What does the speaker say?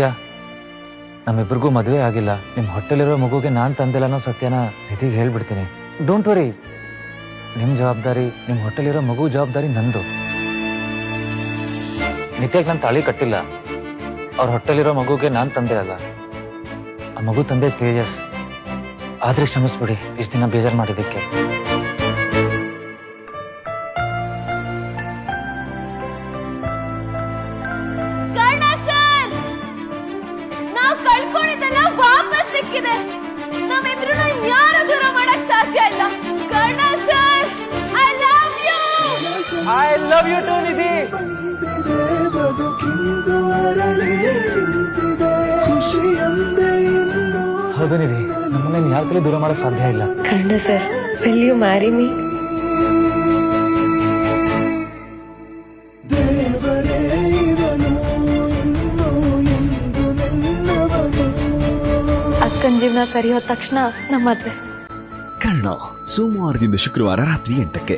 ನಿತ್ಯ ನಮ್ಮಿಬ್ರಿಗೂ ಮದುವೆ ಆಗಿಲ್ಲ. ನಿಮ್ಮ ಹೊಟ್ಟೆಲಿರೋ ಮಗುಗೆ ನಾನು ತಂದಿಲ್ಲ ಅನ್ನೋ ಸತ್ಯನ ನಿಧಿಗೆ ಹೇಳ್ಬಿಡ್ತೀನಿ. ಡೋಂಟ್ ವರಿ ನಿಮ್ಮ ಜವಾಬ್ದಾರಿ ನಿಮ್ಮ ಹೊಟ್ಟೆಲಿರೋ ಮಗು ಜವಾಬ್ದಾರಿ ನಂದು. ನಿತ್ಯಾಗ್ ತಾಳಿ ಕಟ್ಟಿಲ್ಲ. ಅವ್ರ ಹೊಟ್ಟೆಲಿರೋ ಮಗುಗೆ ನಾನು ತಂದೆ ಅಲ್ಲ. ಆ ಮಗು ತಂದೆ ತೇಜಸ್. ಆದ್ರೆ ಕ್ಷಮಿಸ್ಬಿಡಿ. ಇಷ್ಟು ದಿನ ಬೇಜಾರು ಮಾಡಿದ್ದಕ್ಕೆ. ಕಳ್ಕೊಂಡಿದ್ದೆಲ್ಲ ವಾಪಸ್ ಸಿಕ್ಕಿದೆ. ನಮ್ಮಿಬ್ರು ಯಾರು ದೂರ ಮಾಡಕ್ ಸಾಧ್ಯ ಇಲ್ಲ. Karna sir I love you I love you too Nidhi. ಹೌದು ನಿಧಿ ನಮ್ಮನ್ನ ಯಾರ ಕಡೆ ದೂರ ಮಾಡಕ್ ಸಾಧ್ಯ ಇಲ್ಲ. Karna sir will you marry me ಅಕ್ಕನ ಜೀವನ ಸರಿ ಹೋದ ತಕ್ಷಣ ನಮ್ಮ ಮದ್ವೆ ಕರ್ಣ ಸೋಮವಾರದಿಂದ ಶುಕ್ರವಾರ ರಾತ್ರಿ ಎಂಟಕ್ಕೆ.